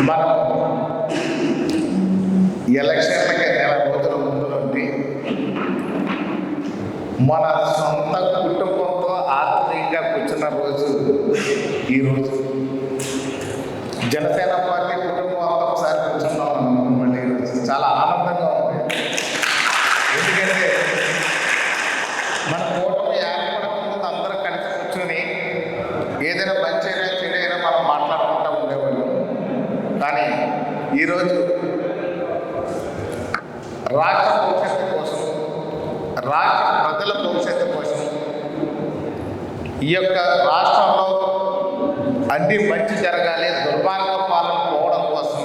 మనం ఎలక్షన్లకి నెల రోజుల ముందు నుండి మన సొంత కుటుంబంతో ఆత్మీయంగా కూర్చున్న రోజు ఈరోజు జనసేన పార్టీ కుటుంబం అంతా ఒకసారి కూర్చున్నాం అనుకున్నాం మళ్ళీ ఈరోజు చాలా ఆనందంగా ఉంది ఎందుకంటే మన కూటమి ఏర్పడకముందు అందరం కలిసి కూర్చొని ఏదైనా మంచి అయినా చెడు అయినా మనం మాట్లాడుకుంటూ ఉండేవాళ్ళం కానీ ఈరోజు రాష్ట్ర భవిష్యత్తు కోసం రాష్ట్ర ప్రజల భవిష్యత్తు కోసం. ఈ యొక్క రాష్ట్రంలో అన్ని మంచి జరగాలి దుర్మార్గ పాలన పోవడం కోసం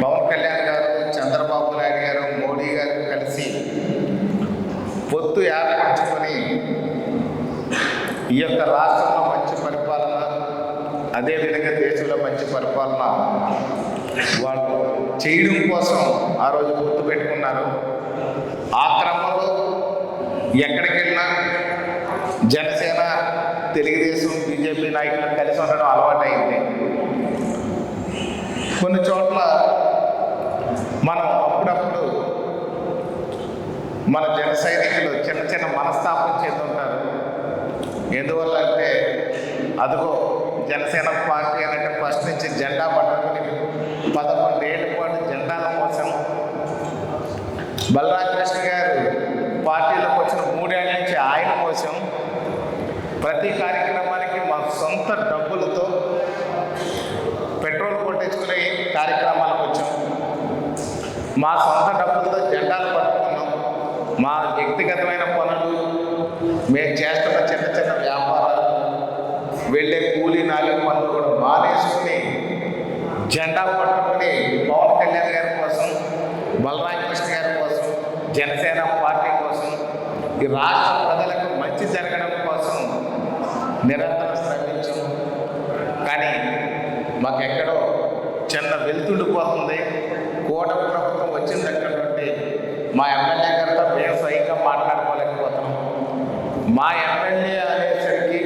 పవన్ కళ్యాణ్ గారు చంద్రబాబు నాయుడు గారు మోడీ గారు కలిసి పొత్తు ఏర్పరచుకొని ఈ యొక్క రాష్ట్రంలో మంచి పరిపాలన అదేవిధంగా దేశంలో మంచి పరిపాలన వాళ్ళు చేయడం కోసం ఆ రోజు గుర్తు పెట్టుకున్నారు ఎక్కడికి వెళ్ళినా జనసేన తెలుగుదేశం బీజేపీ నాయకులు కలిసి ఉండడం అలవాటైంది. కొన్ని చోట్ల మనం అప్పుడప్పుడు మన జన సైనికులు చిన్న చిన్న మనస్తాపం చెందుంటారు. ఎందువల్ల అంటే అదిగో జనసేన పార్టీ అంటే ఫస్ట్ నుంచి జెండా పట్టుకుని పదకొండు ఏళ్ళ పాటు జెండాల కోసం బలరాజ్ గారు పార్టీలోకి వచ్చిన మూడేళ్ళ నుంచి ఆయన కోసం ప్రతి కార్యక్రమానికి మా సొంత డబ్బులతో పెట్రోల్ కొట్టించుకునే కార్యక్రమాలకు వచ్చాం. మా సొంత డబ్బులతో జెండాలు పట్టుకున్నాం. మా వ్యక్తిగతమైన పనులు మేము చేస్తున్న చిన్న చిన్న వ్యాపారాలు వెళ్ళే కూలీ నాలుగు పనులు కూడా మానేసుకుని జెండా పట్టుకుని పవన్ కళ్యాణ్ గారి కోసం బలరామకృష్ణ గారి కోసం జనసేన పార్టీ కోసం ఈ రాష్ట్ర ప్రజలకు మంచి జరగడం కోసం నిరంతరం శ్రమించాం కానీ మాకెక్కడో చిన్న వెలుతుండిపోతుంది కూటమి ప్రభుత్వం వచ్చిన దగ్గర నుండి మా ఎమ్మెల్యే గారితో మేము స్వయంగా మాట్లాడుకోలేకపోతున్నాం మా ఎమ్మెల్యే అనేసరికి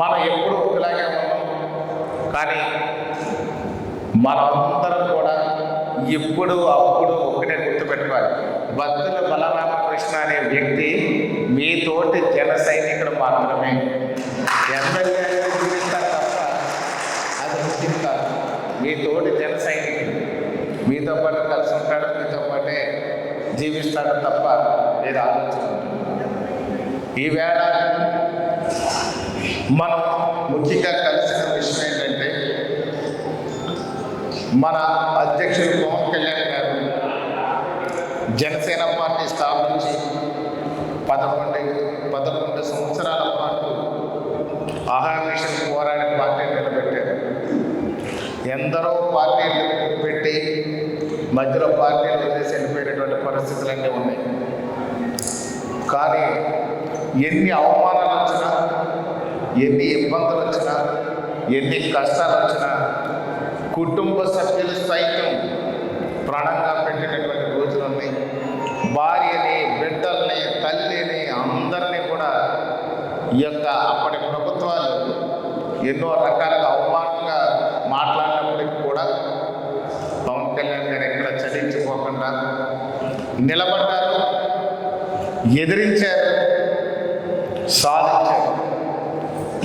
మనం ఎప్పుడు ఒకలాగే ఉన్నాం. కానీ మనమందరం కూడా ఇప్పుడు అప్పుడు ఒకటే గుర్తుపెట్టుకోవాలి. భక్తుల బలరామకృష్ణ అనే వ్యక్తి మీతోటి జన సైనికుడు మాత్రమే. ఎమ్మెల్యే అనేది తప్ప అది ముఖ్యం కాదు. మీతోటి జన సైనికుడు. మీతో పాటు కలిసి ఉంటాడు మీతో పాటే జీవిస్తాడు తప్ప మీరు ఆలోచించారు. ఈవేళ మనం ముఖ్యంగా కలిసిన విషయం ఏంటంటే మన అధ్యక్షుడు పవన్ కళ్యాణ్ గారు జనసేన పార్టీ స్థాపించి పదకొండు పదకొండు సంవత్సరాల పాటు ఆహామిషన్ పోరాడి పార్టీ నిలబెట్టారు. ఎందరో పార్టీలు పెట్టి మధ్యలో పార్టీలు వదిలేసి వెళ్ళిపోయినటువంటి పరిస్థితులన్నీ ఉన్నాయి. కానీ ఎన్ని అవమానాలు వచ్చినా ఎన్ని ఇబ్బందులు వచ్చినా ఎన్ని కష్టాలు వచ్చినా కుటుంబ సభ్యులు సైతం ప్రాణంగా పెట్టినటువంటి రోజులు ఉన్నాయి భార్యని బిడ్డల్ని తల్లిని అందరినీ కూడా ఈ యొక్క అప్పటి ప్రభుత్వాలు ఎన్నో రకాలుగా అవమానంగా మాట్లాడినప్పటికీ కూడా పవన్ కళ్యాణ్ గారు ఎక్కడ చలించిపోకుండా నిలబడ్డారు ఎదిరించారు.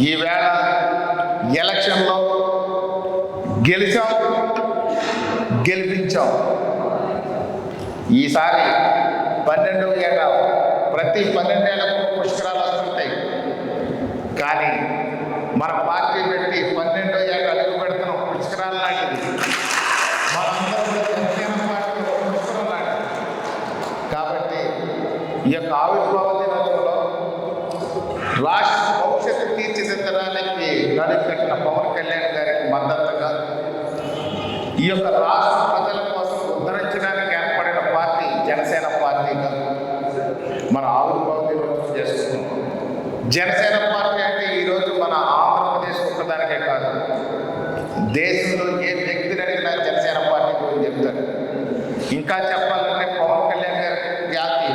ఈవేళ ఎలక్షన్లో గెలిచాం గెలిపించాం. ఈసారి పన్నెండవ ఏట ప్రతి పన్నెండేళ్ళకు పుష్కరాలు వస్తుంటాయి. కానీ మన పార్టీ పెట్టి పన్నెండో ఏళ్ళ అడుగు పెడుతున్నాం పుష్కరాలు లాంటిది మనందరం కూడా జనసేన పార్టీ ఒక పుష్కరం లాంటిది కాబట్టి ఈ యొక్క ఆవిర్భావ దినోత్సవంలో రాష్ట్ర భవిష్యత్తు తీర్చిదిద్దడానికి నడుకట్టిన పవన్ కళ్యాణ్ గారికి మద్దతుగా ఈ యొక్క రాష్ట్ర ప్రజల కోసం ఉద్ధరించడానికి ఏర్పడిన పార్టీ జనసేన పార్టీగా మన ఆవిర్భావ దినోత్సవం చేసుకుంటున్నాం జనసేన పార్టీ అంటే ఈరోజు మన ఆంధ్రప్రదేశ్ ఒక్కదానికే కాదు దేశంలో ఏ వ్యక్తిని అడిగినా జనసేన పార్టీ గురించి చెప్తారు ఇంకా చెప్పాలంటే పవన్ కళ్యాణ్ గారి ఖ్యాతి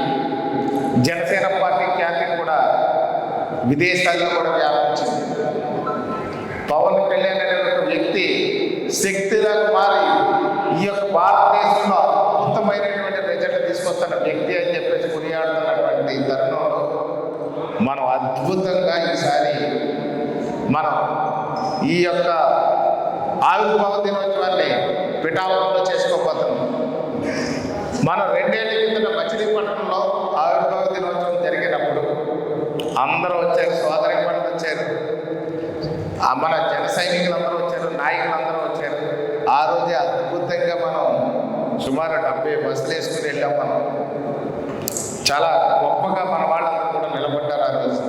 జనసేన పార్టీ ఖ్యాతి కూడా విదేశాల్లో కూడా వ్యాపించింది పవన్ కళ్యాణ్ అనే ఒక వ్యక్తి వ్యక్తి శక్తిలాగా మారి ఈ యొక్క భారతదేశంలో అద్భుతమైనటువంటి రిజల్ట్ తీసుకొస్తున్న వ్యక్తి అని చెప్పేసి కొనియాడుతున్నటువంటి తరుణంలో మనం అద్భుతంగా ఈసారి మనం ఈ యొక్క ఆవిర్భావ దినోత్సవాన్ని పిఠాపురంలో చేసుకోబోతున్నాం మనం రెండేళ్ళ కిందట మచిలీపట్నంలో ఆవిర్భావ దినోత్సవం జరిగినప్పుడు అందరూ వచ్చారు సోదరి పనులు వచ్చారు. ఆ మన జన సైనికులందరూ వచ్చారు నాయకులందరూ వచ్చారు. ఆ రోజే అద్భుతంగా మనం సుమారు డెబ్బై బస్సులు వేసుకుని వెళ్ళాం మనం. చాలా గొప్పగా మన వాళ్ళు కూడా నిలబడ్డారు ఆ రోజు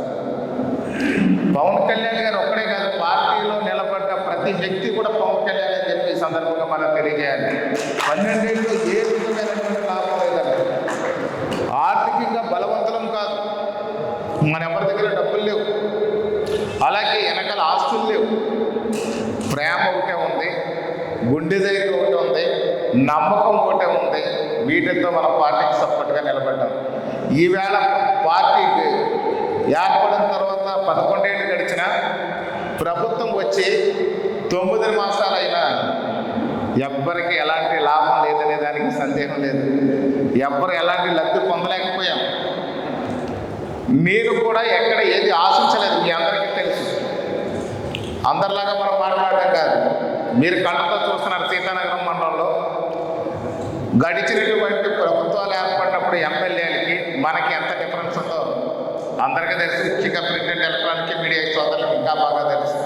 పవన్ కళ్యాణ్ గారు ఒక్కడే కాదు పార్టీలో నిలబడ్డ ప్రతి వ్యక్తి కూడా పవన్ కళ్యాణ్ అని చెప్పి ఈ సందర్భంగా మనం తెలియజేయాలి పన్నెండేళ్ళు ఏ విధమైనటువంటి లాభం లేదండి ఆర్థికంగా బలవంతులం కాదు మన ఎవరి దగ్గర డబ్బులు లేవు అలాగే వెనకాల ఆస్తులు లేవు ప్రేమ ఒకటే ఉంది గుండె ధైర్యం ఒకటి ఉంది నమ్మకం ఒకటే ఉంది వీటితో మన పార్టీకి సపోర్ట్గా నిలబడ్డాం. ఈవేళ పార్టీకి ఏర్పడిన తర్వాత పదకొండేళ్ళు గడిచిన ప్రభుత్వం వచ్చి తొమ్మిది మాసాలైనా ఎవ్వరికి ఎలాంటి లాభం లేదనే దానికి సందేహం లేదు. ఎవ్వరు ఎలాంటి లబ్ధి పొందలేకపోయాం. నేను కూడా ఎక్కడ ఏది ఆశించలేదు మీ అందరికీ తెలుసు. అందరిలాగా మనం మాట్లాడటం కాదు. మీరు కళ్ళతో చూస్తున్నారు సీతానగరం మండలంలో. గడిచినటువంటి ప్రభుత్వాలు ఏర్పడినప్పుడు ఎమ్మెల్యేలకి మనకి ఎంత డిఫరెన్స్ ఉందో అందరికీ తెలుసు. ముఖ్యంగా ప్రింట్ అండ్ ఎలక్ట్రానిక్ మీడియా సోదరులకు ఇంకా బాగా తెలుసు.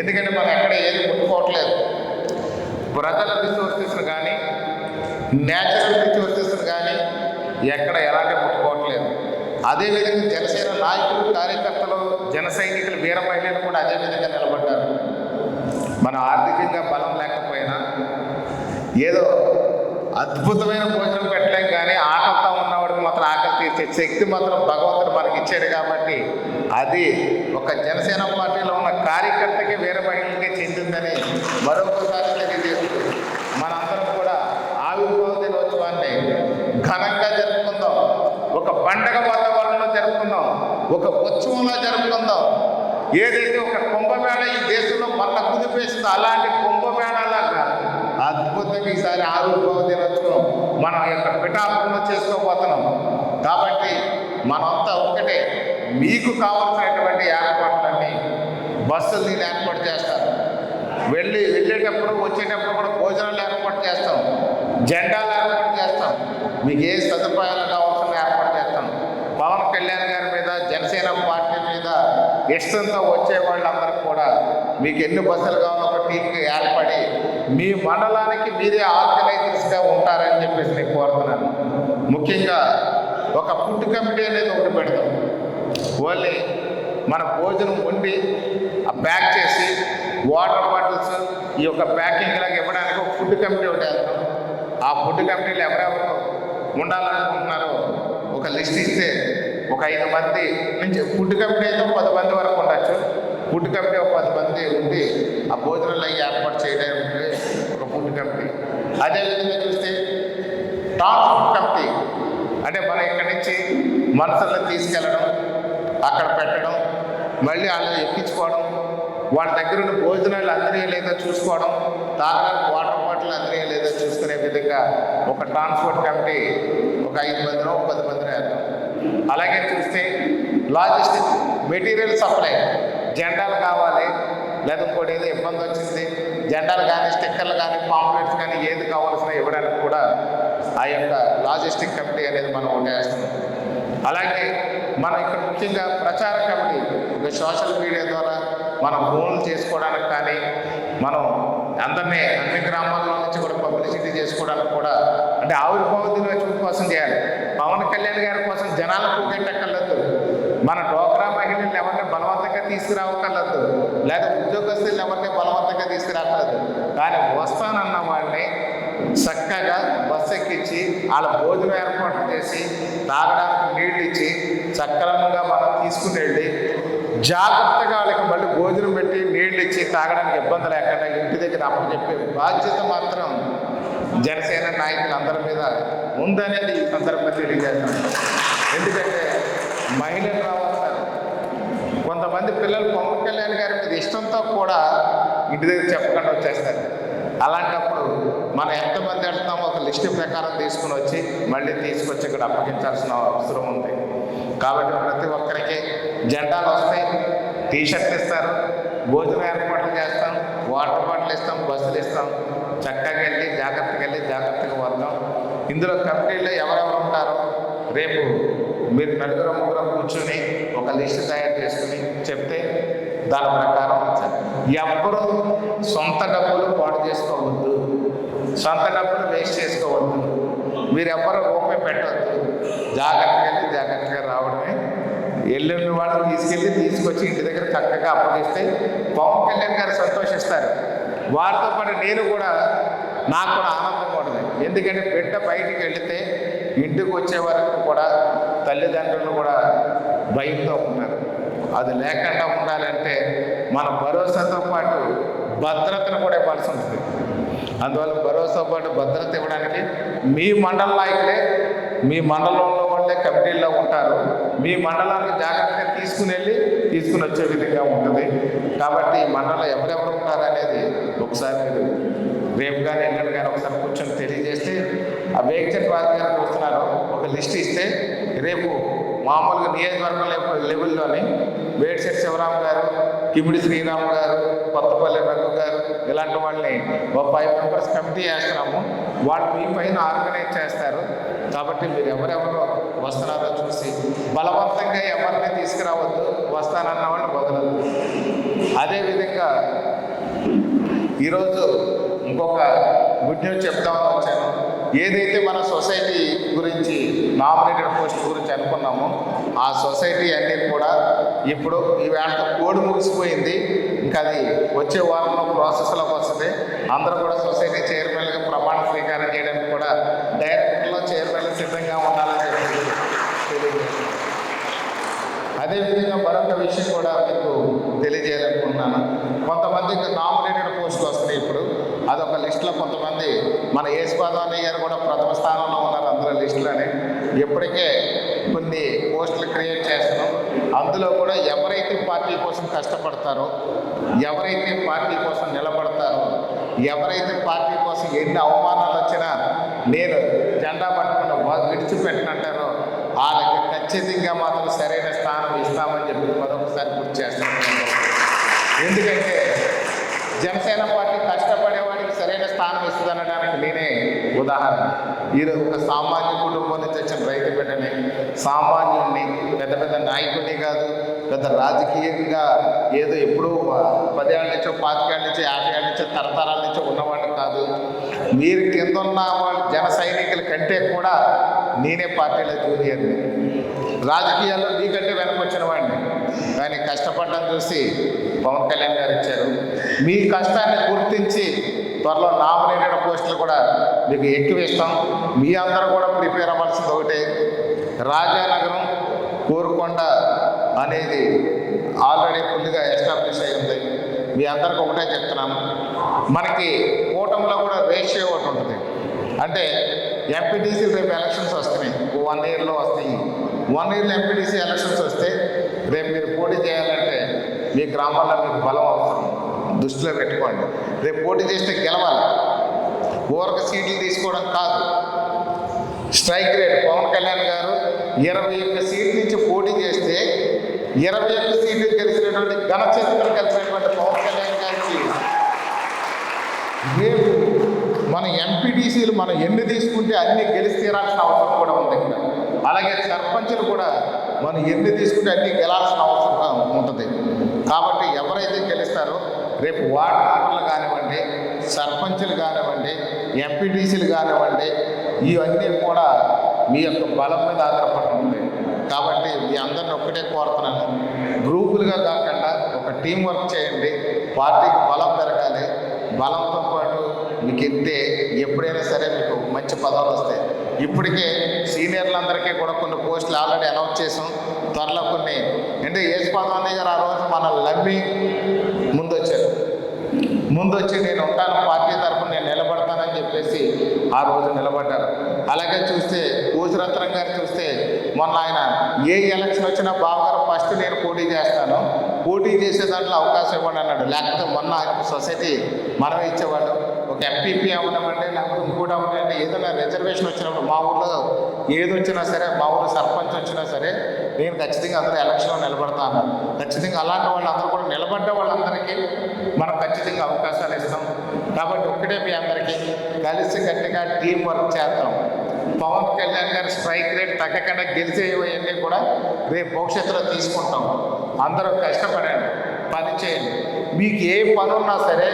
ఎందుకంటే మనం ఎక్కడ ఏది ముట్టుకోవట్లేదు. ప్రజల రిసోర్సెస్ కానీ న్యాచురల్ రిసోర్సెస్ కానీ ఎక్కడ ఎలాంటి ముట్టుకోవట్లేదు. అదేవిధంగా జనసేన నాయకులు కార్యకర్తలు జన సైనికులు వీర మహిళలు కూడా అదే విధంగా నిలబడ్డారు మన ఆర్థికంగా బలం లేకపోయినా ఏదో అద్భుతమైన భోజనం పెట్టలేం కానీ ఆకలితో ఉన్నవాడికి మాత్రం ఆకలి తీర్చే శక్తి మాత్రం భగవంతుడు మనకి ఇచ్చాడు కాబట్టి అది ఒక జనసేన పార్టీలో ఉన్న కార్యకర్తకి వేరే మహిళలకే చెందిందని మరొకసారి తెలియజేస్తూ మనందరం కూడా ఆవిర్భావ దినోత్సవాన్ని ఘనంగా జరుపుకుందాం. ఒక పండగ వాతావరణంలో జరుపుకుందాం. ఒక ఉత్సవంలో జరుపుకుందాం. ఏదైతే ఒక కుంభమేళ ఈ దేశం మళ్ళా కుదిపేస్తుంది అలాంటి కుంభమేళలాగా అద్భుతంగా ఈసారి ఆవిర్భావ దినోత్సవం మనం యొక్క పిఠాపురంలో చేసుకోబోతున్నాం. కాబట్టి మనంతా ఒక్కటే మీకు కావాల్సినటువంటి ఏర్పాట్లన్నీ బస్సులు దీన్ని ఏర్పాటు చేస్తారు. వెళ్ళి వెళ్ళేటప్పుడు వచ్చేటప్పుడు కూడా భోజనాలు ఏర్పాటు చేస్తాం. జెండాలు ఏర్పాటు చేస్తాం. మీకు ఏ సదుపాయాలు కావాల్సిన ఏర్పాటు చేస్తాం. పవన్ కళ్యాణ్ గారి మీద జనసేన పార్టీ మీద ఇష్టంతో వచ్చే వాళ్ళందరికీ కూడా మీకు ఎన్ని బస్సులు కావాలో ఒక టీంకి ఏర్పడి మీ మండలానికి మీరే ఆర్గనైజర్స్గా ఉంటారని చెప్పేసి నేను కోరుతున్నాను. ముఖ్యంగా ఒక ఫుడ్ కమిటీ అనేది ఒకటి పెడతాం. ఓన్లీ మన భోజనం వండి ఆ ప్యాక్ చేసి వాటర్ బాటిల్స్ ఈ యొక్క ప్యాకింగ్ లాగా ఇవ్వడానికి ఒక ఫుడ్ కమిటీ ఒకటి వేస్తాం. ఆ ఫుడ్ కమిటీలో ఎవరెవరు ఉండాలనుకుంటున్నారో ఒక లిస్ట్ ఇస్తే ఒక ఐదు మంది నుంచి ఫుడ్ కమిటీ అయితే పది మంది వరకు ఫుడ్ కమిటీ ఒక పది మంది ఉండి ఆ భోజనాలు అవి ఏర్పాటు చేయడానికి ఒక ఫుడ్ కమిటీ అదేవిధంగా చూస్తే ట్రాన్స్పోర్ట్ కమిటీ అంటే మనం ఇక్కడి నుంచి మనసులను తీసుకెళ్ళడం అక్కడ పెట్టడం మళ్ళీ వాళ్ళని ఎక్కించుకోవడం వాళ్ళ దగ్గర ఉన్న భోజనాలు అందరినీ లేదో చూసుకోవడం తాగడానికి వాటర్ బాటిల్ అందరినీ లేదో చూసుకునే విధంగా ఒక ట్రాన్స్పోర్ట్ కమిటీ ఒక ఐదు మందినో ఒక పది మందినో అలాగే చూస్తే లాజిస్టిక్ మెటీరియల్ సప్లై. జెండాలు కావాలి. లేదా ఇంకోటి ఏదో ఇబ్బంది వచ్చింది. జెండాలు కానీ స్టిక్కర్లు కానీ పాంప్లెట్స్ కానీ ఏది కావాల్సిన ఇవ్వడానికి కూడా ఆ యొక్క లాజిస్టిక్ కమిటీ అనేది మనం ఉండేస్తున్నాం అలాగే మనం ఇక్కడ ముఖ్యంగా ప్రచార కమిటీ ఒక సోషల్ మీడియా ద్వారా మనం ఫోన్లు చేసుకోవడానికి కానీ మనం అందరినీ అన్ని గ్రామాల్లో నుంచి కూడా పబ్లిసిటీ చేసుకోవడానికి కూడా అంటే ఆవిర్భావ దినోత్సవం కోసం చేయాలి. పవన్ కళ్యాణ్ గారి కోసం జనాలకు పోగొట్టక్కర్లేదు మన డోక్రా మహిళలు ఎవరిని బలవంతంగా తీసుకురావక్కర్లేదు. లేదా ఉద్యోగస్తులు ఎవరిని బలవంతంగా తీసుకురాకలేదు కానీ వస్తానన్న వాళ్ళని చక్కగా బస్సు ఎక్కించి వాళ్ళ భోజనం ఏర్పాటు చేసి తాగడానికి నీళ్ళు ఇచ్చి సక్రమంగా మనం తీసుకుని వెళ్ళి జాగ్రత్తగా వాళ్ళకి మళ్ళీ భోజనం పెట్టి నీళ్ళు ఇచ్చి తాగడానికి ఇబ్బంది లేకుండా ఇంటి దగ్గర అప్పచెప్పే బాధ్యత మాత్రం జనసేన నాయకులందరి మీద ఉందనేది ఈ సందర్భంగా తెలియజేస్తాను. ఎందుకంటే మహిళలు రావాలి కొంతమంది పిల్లలు పవన్ కళ్యాణ్ గారి మీద ఇష్టంతో కూడా ఇంటి దగ్గర చెప్పకుండా వచ్చేస్తారు అలాంటప్పుడు మనం ఎంతమంది వెళ్తున్నామో ఒక లిస్ట్ ప్రకారం తీసుకుని వచ్చి మళ్ళీ తీసుకొచ్చి ఇక్కడ అప్పగించాల్సిన అవసరం ఉంది. కాబట్టి ప్రతి ఒక్కరికి జెండాలు వస్తాయి. టీ షర్ట్లు ఇస్తారు. భోజనం ఏర్పాట్లు చేస్తాం. వాటర్ బాటిల్ ఇస్తాం. బస్సులు ఇస్తాం. చక్కగా వెళ్ళి జాగ్రత్తగా వెళ్ళి జాగ్రత్తగా వద్దాం. ఇందులో కంపెనీలో ఎవరెవరు ఉంటారో రేపు మీరు నలుగురు ముగ్గురు కూర్చొని ఒక లిస్ట్ తయారు చేసుకుని చెప్తే దాని ప్రకారం వచ్చారు ఎవ్వరూ సొంత డబ్బులు పాటు చేసుకోవద్దు. సొంత డబ్బులు వేస్ట్ చేసుకోవద్దు. మీరు ఎవ్వరూ రూపాయి పెట్టవద్దు జాగ్రత్తగా వెళ్ళి జాగ్రత్తగా రావడమే. ఎల్లుండి వాళ్ళు తీసుకెళ్ళి తీసుకొచ్చి ఇంటి దగ్గర చక్కగా అప్పగిస్తే పవన్ కళ్యాణ్ గారు సంతోషిస్తారు. వారితో పాటు నేను కూడా నాకు కూడా ఆనందంగా ఉంటుంది. ఎందుకంటే బిడ్డ బయటికి వెళితే ఇంటికి వచ్చే వరకు కూడా తల్లిదండ్రులు కూడా భయంతో ఉన్నారు. అది లేకుండా ఉండాలంటే మన భరోసాతో పాటు భద్రతను కూడా ఇవ్వాల్సి ఉంటుంది. అందువల్ల భరోసా పాటు భద్రత ఇవ్వడానికి మీ మండల నాయకులే మీ మండలంలో వాళ్ళే కమిటీల్లో ఉంటారు. మీ మండలాన్ని జాగ్రత్తగా తీసుకుని వెళ్ళి తీసుకుని వచ్చే విధంగా ఉంటుంది. కాబట్టి ఈ మండలం ఎవరెవరు ఉంటారు అనేది ఒకసారి మీరు రేపు కానీ ఎల్లుండి కానీ ఒకసారి కూర్చొని తెలియజేస్తే ఆ వేగచంద్ రాజు గారు చూస్తున్నారు ఒక లిస్ట్ ఇస్తే రేపు మామూలుగా నియోజకవర్గం లెవెల్లోనే లెవెల్లోని వేడిశెట్టి శివరామ్ గారు కిమిడి శ్రీరామ్ గారు కొత్తపల్లి రఘు గారు ఇలాంటి వాళ్ళని ఒక ఫైవ్ మెంబర్స్ కమిటీ వేస్తున్నాము. వాళ్ళు మీ పైన ఆర్గనైజ్ చేస్తారు. కాబట్టి మీరు ఎవరెవరు వస్తున్నారో చూసి బలవంతంగా ఎవరిని తీసుకురావద్దు వస్తానన్న వాళ్ళు వదలద్దు అదేవిధంగా ఈరోజు ఇంకొక గుడ్ న్యూస్ చెప్తామని వచ్చాను. ఏదైతే మన సొసైటీ గురించి నామినేటెడ్ పోస్ట్ గురించి అనుకున్నాము. ఆ సొసైటీ అన్నీ కూడా ఇప్పుడు ఈవేళ కోడ్ ముగిసిపోయింది. ఇంకా అది వచ్చే వారంలో ప్రాసెస్లోకి వస్తుంది అందరూ కూడా సొసైటీ చైర్మన్గా ప్రమాణ స్వీకారం చేయడానికి కూడా డైరెక్టర్లో చైర్మన్లు సిద్ధంగా ఉండాలని చెప్పి అదేవిధంగా మరొక విషయం కూడా మీకు తెలియజేయాలనుకుంటున్నాను. కొంతమందికి నామినేటెడ్ పోస్టులు వస్తున్నాయి ఇప్పుడు. అదొక లిస్టులో కొంతమంది మన యేసుపాదాన్ని గారు కూడా ప్రథమ స్థానంలో ఉన్నారు అందులో లిస్టులోనే ఇప్పటికే కొన్ని పోస్టులు క్రియేట్ చేస్తున్నాం. అందులో కూడా ఎవరైతే పార్టీ కోసం కష్టపడతారో ఎవరైతే పార్టీ కోసం నిలబడతారో ఎవరైతే పార్టీ కోసం ఎన్ని అవమానాలు వచ్చినా నేను జెండా పట్టుకుని విడిచిపెట్టినంటారో వాళ్ళకి ఖచ్చితంగా మాత్రం సరైన స్థానం ఇస్తామని చెప్పి మరొకసారి గుర్తు చేస్తాను ఎందుకంటే జనసేన పార్టీ కష్టపడే స్థానం ఇస్తుంది అనడానికి నేనే ఉదాహరణ. ఈరోజు ఒక సామాన్య కుటుంబం నుంచి వచ్చిన రైతు బిడ్డని సామాన్యుడిని పెద్ద పెద్ద నాయకుడిని కాదు పెద్ద రాజకీయంగా ఏదో ఎప్పుడూ పదేళ్ళ నుంచో పాతికేళ్ళ నుంచో యాభై ఏళ్ళ నుంచో తరతరాల నుంచో ఉన్నవాడిని కాదు. మీరు కింద ఉన్న వాళ్ళు జన సైనికుల కంటే కూడా నేనే పార్టీలో జూనియర్ని రాజకీయాల్లో నీకంటే వెనకొచ్చిన వాడిని. కానీ కష్టపడ్డం చూసి పవన్ కళ్యాణ్ గారు ఇచ్చారు. మీ కష్టాన్ని గుర్తించి త్వరలో నామినేటెడ్ పోస్టులు కూడా మీకు ఎక్కువ ఇస్తాం. మీ అందరూ కూడా ప్రిపేర్ అవ్వాల్సింది ఒకటే. రాజానగరం కోరుకొండ అనేది ఆల్రెడీ ఫుల్గా ఎస్టాబ్లిష్ అయి ఉంది. మీ అందరికి ఒకటే చెప్తున్నాను మనకి కూటమిలో కూడా రేషియో ఒకటి ఉంటుంది. అంటే ఎంపీటీసీ రేపు ఎలక్షన్స్ వస్తున్నాయి. వన్ ఇయర్లో వస్తాయి. వన్ ఇయర్లో ఎంపీటీసీ ఎలక్షన్స్ వస్తే రేపు మీరు పోటీ చేయాలంటే మీ గ్రామాల్లో మీకు బలం అవసరం. దృష్టిలో పెట్టుకోండి. రేపు పోటీ చేస్తే గెలవాలి. ఊరక సీట్లు తీసుకోవడం కాదు. Strike rate. పవన్ కళ్యాణ్ గారు ఇరవై ఒక్క సీట్ల నుంచి పోటీ చేస్తే ఇరవై ఒక్క సీట్లు గెలిచినటువంటి ఘన చరిత్ర కలిసినటువంటి పవన్ కళ్యాణ్ గారికి రేపు మన ఎంపీటీసీలు మనం ఎన్ని తీసుకుంటే అన్ని గెలిచి తీరాల్సిన అవసరం కూడా ఉంది ఇక్కడ. అలాగే సర్పంచులు కూడా మనం ఎన్ని తీసుకుంటే అన్ని గెలాల్సిన అవసరం ఉంటుంది. కాబట్టి ఎవరైతే గెలుస్తారో రేపు వార్డు మెంబర్లు కానివ్వండి సర్పంచ్లు కానివ్వండి ఎంపీటీసీలు కానివ్వండి ఇవన్నీ కూడా మీ యొక్క బలం మీద ఆధారపడి కాబట్టి మీ అందరిని ఒక్కటే కోరుతున్నాను. గ్రూపులుగా కాకుండా ఒక టీం వర్క్ చేయండి. పార్టీకి బలం పెరగాలి. బలంతో పాటు మీకు ఎత్తే ఎప్పుడైనా సరే మీకు మంచి పదవులు వస్తాయి. ఇప్పటికే సీనియర్లందరికీ కూడా కొన్ని పోస్టులు ఆల్రెడీ అనౌన్స్ చేసాం. త్వరలో కొన్ని అంటే యేసుపాదవన్నయ్య గారు ఆ రోజు మనల్ని నమ్మి ముందు వచ్చి నేను ఉంటాను పార్టీ తరఫున నేను నిలబడతానని చెప్పేసి ఆ రోజు నిలబడ్డారు. అలాగే చూస్తే కోసిరత్నం గారు చూస్తే మొన్న ఆయన ఏ ఎలక్షన్ వచ్చినా బావగారు ఫస్ట్ నేను పోటీ చేస్తాను పోటీ చేసే దాంట్లో అవకాశం ఇవ్వండి అన్నాడు. లేకపోతే మొన్న ఆయన సొసైటీ మనం ఇచ్చేవాళ్ళు. ఒక ఎంపీపీ అవ్వనివ్వండి లేకపోతే ఇంకోటి అవ్వనివ్వండి. ఏదైనా రిజర్వేషన్ వచ్చినప్పుడు మా ఊళ్ళో ఏది వచ్చినా సరే మా ఊళ్ళో సర్పంచ్ వచ్చినా సరే నేను ఖచ్చితంగా అందరూ ఎలక్షన్లో నిలబడతా అన్నారు. ఖచ్చితంగా అలాంటి వాళ్ళందరూ కూడా నిలబడ్డ వాళ్ళందరికీ మనం ఖచ్చితంగా అవకాశాలు ఇస్తాం. కాబట్టి ఒక్కటే మీ అందరికీ కలిసి గట్టిగా టీం వర్క్ చేద్దాం. పవన్ కళ్యాణ్ గారి స్ట్రైక్ రేట్ తగ్గకుండా గెలిచేవన్నీ కూడా రేపు భవిష్యత్తులో తీసుకుంటాం. అందరూ కష్టపడండి పని చేయండి. మీకు ఏ పని ఉన్నా సరే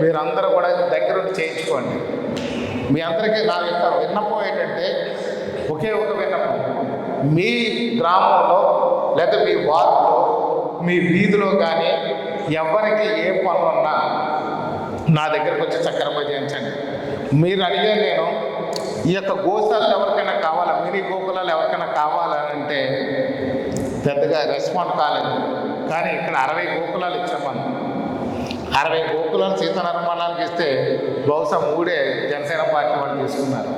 మీరందరూ కూడా దగ్గరుండి చేయించుకోండి. మీ అందరికీ నా యొక్క విన్నపం ఏంటంటే ఒకే ఒక విన్నపం. మీ గ్రామంలో లేదా మీ వార్డులో మీ వీధిలో కానీ ఎవరికి ఏ పనులు ఉన్నా నా దగ్గరకు వచ్చి చక్కెర చేయించండి. మీరు అడిగే నేను ఈ యొక్క గోశాలను ఎవరికైనా కావాలా? మినీ గోకులాలు ఎవరికైనా కావాలంటే పెద్దగా రెస్పాండ్ కాలేదు. కానీ ఇక్కడ అరవై గోకులాలు ఇచ్చాం మనం. అరవై గోకులాలు సీతారామాలకు ఇస్తే బహుశా మూడే జనసేన పార్టీ వాళ్ళు తీసుకున్నారు.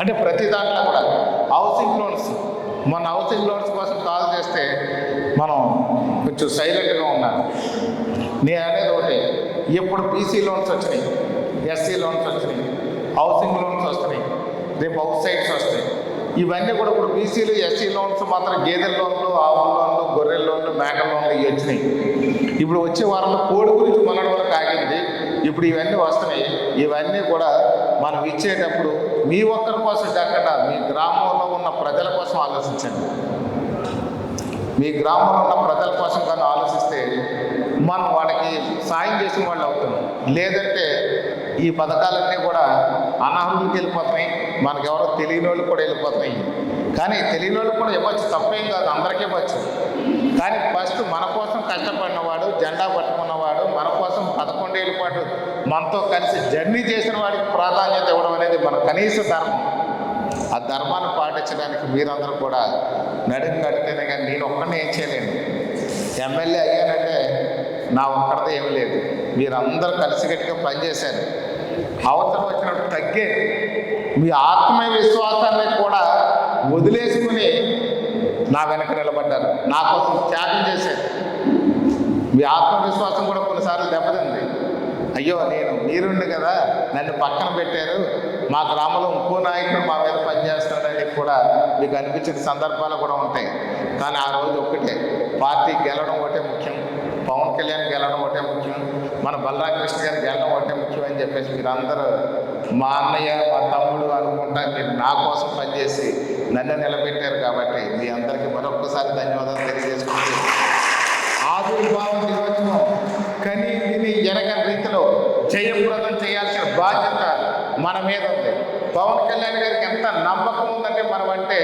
అంటే ప్రతి దాంట్లో కూడా హౌసింగ్ లోన్స్ మన హౌసింగ్ లోన్స్ కోసం కాల్ చేస్తే మనం కొంచెం సైలెంట్గా ఉన్నాను నేను అనేది ఒకటి ఇప్పుడు బీసీ లోన్స్ వచ్చినాయి ఎస్సీ లోన్స్ వచ్చినాయి హౌసింగ్ లోన్స్ వస్తున్నాయి రేపు అవుట్ సైడ్స్ వస్తాయి ఇవన్నీ కూడా ఇప్పుడు బీసీలు ఎస్సీ లోన్స్ మాత్రం గేదెల లోన్లు ఆవుల లోన్లు గొర్రెల లోన్లు మేకల లోన్లు ఇవి వచ్చినాయి. ఇప్పుడు వచ్చే వారంలో కోడి గురించి మనడం ఇప్పుడు ఇవన్నీ వస్తున్నాయి. ఇవన్నీ కూడా మనం ఇచ్చేటప్పుడు మీ ఒక్కరి కోసం కాకుండా మీ గ్రామంలో ఉన్న ప్రజల కోసం ఆలోచించండి. మీ గ్రామంలో ఉన్న ప్రజల కోసం కానీ ఆలోచిస్తే మనం వాళ్ళకి సాయం చేసిన వాళ్ళు అవుతాం. లేదంటే ఈ పథకాలన్నీ కూడా అనాహులకి వెళ్ళిపోతున్నాయి. మనకెవరో తెలియని వాళ్ళు కూడా వెళ్ళిపోతున్నాయి. కానీ తెలియని వాళ్ళు కూడా ఇవ్వచ్చు. తప్పేం కాదు. అందరికీ ఇవ్వచ్చు. కానీ ఫస్ట్ మన కోసం కష్టపడినవాడు జెండా పట్టుకున్నవాడు మన కోసం పదకొండేళ్ళ పాటు మనతో కలిసి జర్నీ చేసిన వాడికి ప్రాధాన్యత ఇవ్వడం అనేది మన కనీస ధర్మం. ఆ ధర్మాన్ని పాటించడానికి మీరందరూ కూడా నడుము కడితేనే కానీ నేను ఒక్కడిని ఏం చేయలేను. ఎమ్మెల్యే అయ్యానంటే నా ఒక్కడిది ఏమి లేదు. మీరందరూ కలిసికట్టుగా పనిచేశారు అవసరం వచ్చినప్పుడు తగ్గే. మీ ఆత్మీయ విశ్వాసాన్ని కూడా వదిలేసుకుని నా వెనక నిలబడ్డారు. నా కోసం త్యాగం చేశారు. మీ ఆత్మవిశ్వాసం కూడా కొన్నిసార్లు దెబ్బతింది. అయ్యో నేను మీరుండి కదా నన్ను పక్కన పెట్టారు. మా గ్రామంలో ఇంకో నాయకుడు మా మీద పనిచేస్తాడని కూడా మీకు అనిపించిన సందర్భాలు కూడా ఉంటాయి. కానీ ఆ రోజు ఒక్కటే పార్టీ గెలవడం ఒకటే ముఖ్యం పవన్ కళ్యాణ్ గెలవడం ఒకటే ముఖ్యం మన బలరామకృష్ణ గారు గెలవడం ఒకటే ముఖ్యం అని చెప్పేసి మీరు మా అన్నయ్య మా తమ్ముడు అనుకుంటా మీరు నా కోసం పనిచేసి నన్ను నిలబెట్టారు కాబట్టి మీ అందరికీ మరొకసారి ధన్యవాదాలు తెలియజేసుకుంటూ ఆవిర్భావం నిర్వచనం కని విని ఎరగని రీతిలో జయప్రదం చేయాల్సిన బాధ్యత మన మీద ఉంది. పవన్ కళ్యాణ్ గారికి ఎంత నమ్మకం ఉందంటే మనం అంటే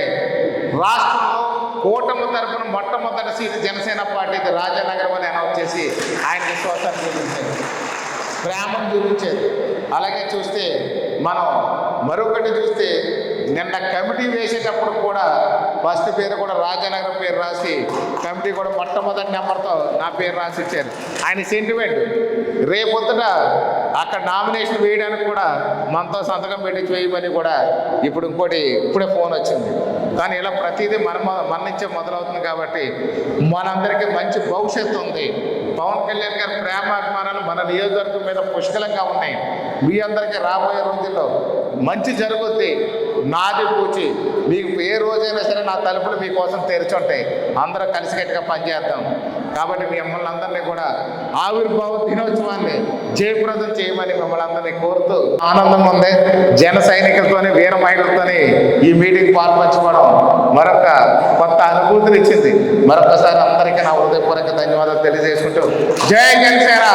రాష్ట్రంలో కూటమి తరపున మొట్టమొదటి సీటు జనసేన పార్టీకి రాజానగరం అని అనౌన్స్ చేసి ఆయన విశ్వాసాన్ని చూపించారు ప్రేమను చూపించేది. అలాగే చూస్తే మనం మరొకటి చూస్తే నిన్న కమిటీ వేసేటప్పుడు కూడా బస్ పేరు కూడా రాజానగరం పేరు రాసి కమిటీ కూడా మొట్టమొదటి నెంబర్తో నా పేరు రాసి ఇచ్చారు. ఆయన సెంటిమెంట్ రేపొద్దున అక్కడ నామినేషన్ వేయడానికి కూడా మనతో సంతకం పెట్టించి వేయమని కూడా ఇప్పుడు ఇంకోటి ఇప్పుడే ఫోన్ వచ్చింది. కానీ ఇలా ప్రతిదీ మన మన నుంచే మొదలవుతుంది కాబట్టి మనందరికీ మంచి భవిష్యత్తు ఉంది. పవన్ కళ్యాణ్ గారి ప్రేమాభిమానాలు మన నియోజకవర్గం మీద పుష్కలంగా ఉన్నాయి. మీ అందరికీ రాబోయే రోజుల్లో మంచి జరుగుద్ది. నాది పూచి. మీకు ఏ రోజైనా సరే నా తలుపులు మీకోసం తెరిచి ఉంటాయి. అందరూ కలిసికట్టుగా పనిచేద్దాం. కాబట్టి మీ మమ్మల్ని అందరినీ కూడా ఆవిర్భావ దినోత్సవాన్ని జయప్రదం చేయమని మిమ్మల్ని అందరినీ కోరుతూ ఆనందం ఉంది. జన సైనికులతోని వీర మహిళలతోని ఈ మీటింగ్ పాల్పంచుకోవడం మరొక కొత్త అనుభూతిని ఇచ్చింది. మరొకసారి అందరికీ నా హృదయపూర్వక ధన్యవాదాలు తెలియజేసుకుంటూ జయ జనసేన!